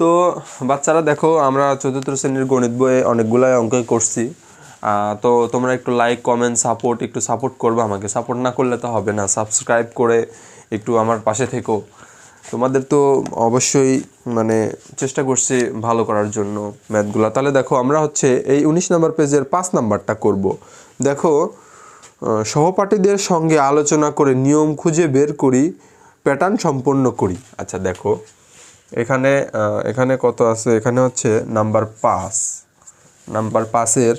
তো বাচ্চারা দেখো, আমরা চতুর্থ শ্রেণির গণিত বইয়ে অনেকগুলাই অঙ্ক করছি। তো তোমরা একটু লাইক কমেন্ট সাপোর্ট একটু সাপোর্ট করবে আমাকে। সাপোর্ট না করলে তো হবে না। সাবস্ক্রাইব করে একটু আমার পাশে থেকো। তোমাদের তো অবশ্যই মানে চেষ্টা করছি ভালো করার জন্য ম্যাথগুলো তাহলে দেখো, আমরা হচ্ছে এই উনিশ নম্বর পেজের পাঁচ নাম্বারটা করব। দেখো সহপাঠীদের সঙ্গে আলোচনা করে নিয়ম খুঁজে বের করি প্যাটার্ন সম্পন্ন করি। আচ্ছা দেখো। এখানে এখানে কত আছে? এখানে হচ্ছে নাম্বার পাঁচ। নাম্বার পাঁচের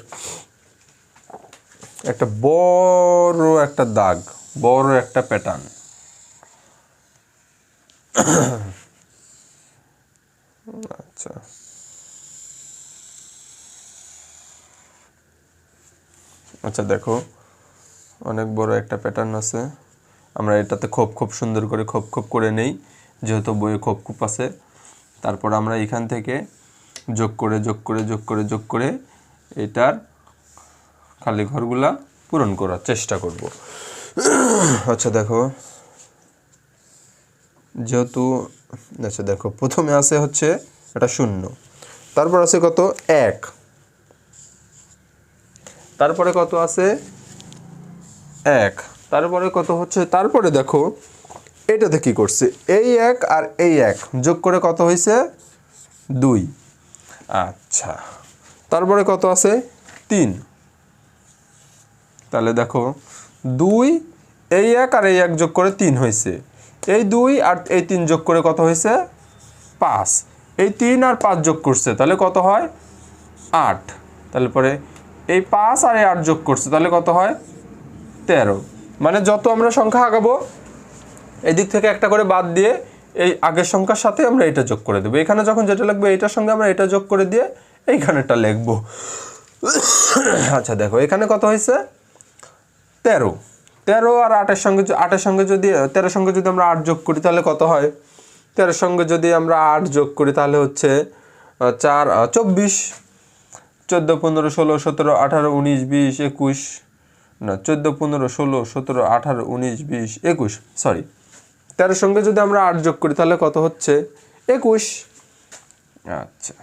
একটা বড় একটা দাগ, বড় একটা প্যাটার্ন আচ্ছা। আচ্ছা দেখো। অনেক বড় একটা প্যাটার্ন আছে। আমরা এটাতে খোপ খোপ সুন্দর করে খোপ খোপ করে নেই। যেহেতু বইয়ে খোপ খোপ আছে, তারপর আমরা এখান থেকে যোগ করে যোগ করে যোগ করে যোগ করে এটার খালি ঘরগুলা পূরণ করার চেষ্টা করব। আচ্ছা দেখো। যেহেতু আচ্ছা দেখো, প্রথমে আছে হচ্ছে এটা শূন্য। তারপর আছে কত? এক। তারপরে কত আছে? এক। তারপরে কত হচ্ছে? তারপরে দেখো এটাতে কি করছে? এই এক আর এই এক। যোগ করে কত হয়েছে দুই। আচ্ছা। তারপরে কত আছে? তিন। তাহলে দেখো, দুই, এই এক আর এই এক যোগ করে তিন হয়েছে এই দুই আর এই তিন যোগ করে কত হয়েছে পাঁচ। এই তিন আর পাঁচ যোগ করছে, তাহলে কত হয়? আট। তাহলে পরে এই পাঁচ আর এই আট যোগ করছে, তাহলে কত হয়? তেরো। মানে যত আমরা সংখ্যা আগাবো এই দিক থেকে একটা করে বাদ দিয়ে এই আগের সংখ্যার সাথে আমরা এটা যোগ করে দেবো। এখানে যখন যেটা লাগবে এটার সঙ্গে আমরা এটা যোগ করে দিয়ে এইখানেটা লিখব। আচ্ছা দেখো, এখানে কত হয়েছে? তেরো। তেরো আর আটের সঙ্গে আটের সঙ্গে যদি, তেরোর সঙ্গে যদি আমরা আট যোগ করি, তাহলে কত হয়? তেরোর সঙ্গে যদি আমরা আট যোগ করি, তাহলে হচ্ছে চার চব্বিশ। চোদ্দ, পনেরো, ষোলো, সতেরো, আঠারো, উনিশ, বিশ, একুশ। না, চোদ্দ, পনেরো, ষোলো, সতেরো, আঠারো, উনিশ, বিশ, একুশ সরি তেরোর সঙ্গে যদি আমরা আট যোগ করি তাহলে কত হচ্ছে? একুশ। আচ্ছা।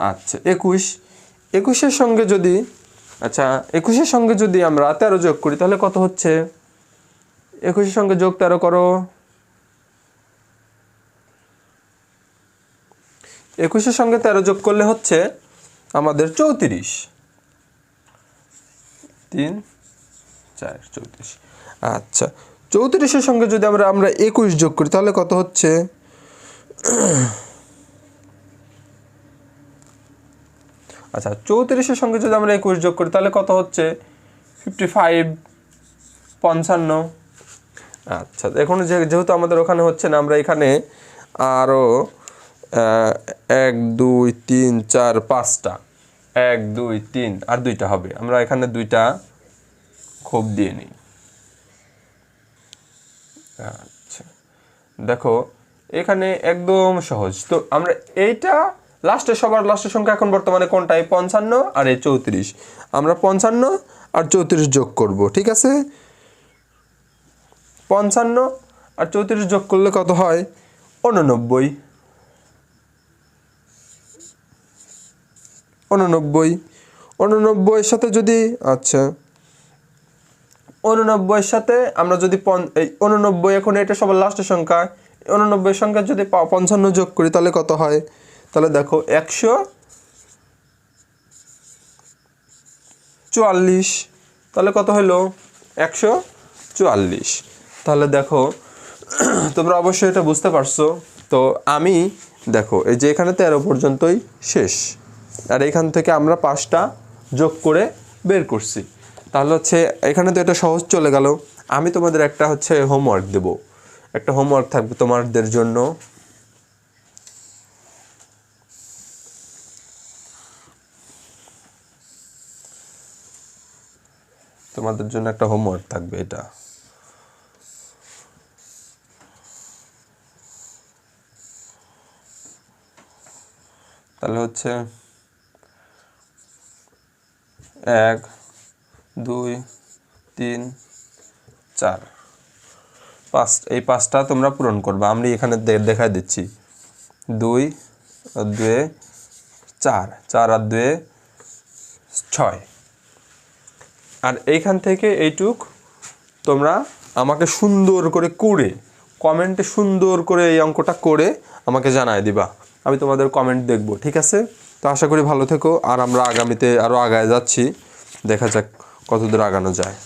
আচ্ছা একুশ। একুশের সঙ্গে যদি আচ্ছা একুশের সঙ্গে যদি আমরা তেরো যোগ করি তাহলে কত হচ্ছে? একুশের সঙ্গে যোগ তেরো করো। একুশের সঙ্গে তেরো যোগ করলে হচ্ছে আমাদের চৌত্রিশ। তিন চার, চৌত্রিশ। আচ্ছা চৌত্রিশের সঙ্গে যদি আমরা আমরা একুশ যোগ করি, তাহলে কত হচ্ছে? আচ্ছা চৌত্রিশের সঙ্গে যদি আমরা একুশ যোগ করি, তাহলে কত হচ্ছে? ফিফটি ফাইভ, পঞ্চান্ন। আচ্ছা এখন যেহেতু আমাদের ওখানে হচ্ছে না, আমরা এখানে আরও এক, দুই, তিন, চার, পাঁচটা। এক, দুই, তিন, আর দুইটা হবে। আমরা এখানে দুইটা খোপ দিয়ে নিই। আচ্ছা। দেখো, এখানে একদম সহজ। তো আমরা এইটা লাস্টে সবার লাস্টের সংখ্যা এখন বর্তমানে কোনটা এই পঞ্চান্ন আর এই চৌত্রিশ। আমরা পঞ্চান্ন আর চৌত্রিশ যোগ করব, ঠিক আছে? পঞ্চান্ন আর চৌত্রিশ যোগ করলে কত হয়? উননব্বই উননব্বই উননব্বইয়ের সাথে যদি আচ্ছা উননব্বইয়ের সাথে আমরা যদি এই উননব্বই এখন এটা সবার লাস্টের সংখ্যা। উননব্বই সংখ্যা যদি পঞ্চান্ন যোগ করি, তাহলে কত হয়? তাহলে দেখো, একশো চুয়াল্লিশ। তাহলে কত হলো? একশো চুয়াল্লিশ। তাহলে দেখো, তোমরা অবশ্যই এটা বুঝতে পারছ। তো আমি, দেখো, এই যে এখানে তেরো পর্যন্তই শেষ। আর এখান থেকে আমরা পাঁচটা যোগ করে বের করছি। তাহলে হচ্ছে এখানে তো এটা সহজ চলে গেল। আমি তোমাদের একটা হচ্ছে হোমওয়ার্ক দেব। একটা হোমওয়ার্ক থাকবে তোমাদের জন্য। তোমাদের জন্য একটা হোমওয়ার্ক থাকবে এটা। তাহলে হচ্ছে এক দুই, তিন, চার। পাঁচ এই পাঁচটা তোমরা পূরণ করবে। আমি এখানে দেখাই দিচ্ছি। দুই, দুয়ে চার। চার আর দুয়ে ছয়। আর এইখান থেকে এইটুক তোমরা আমাকে সুন্দর করে করে, কমেন্টে সুন্দর করে এই অঙ্কটা করে আমাকে জানায় দিবা। আমি তোমাদের কমেন্ট দেখব, ঠিক আছে? তো আশা করি ভালো থেকো, আর আমরা আগামীতে আরও আগায় যাচ্ছি। দেখা যাক। কতদূর আগানো যায়।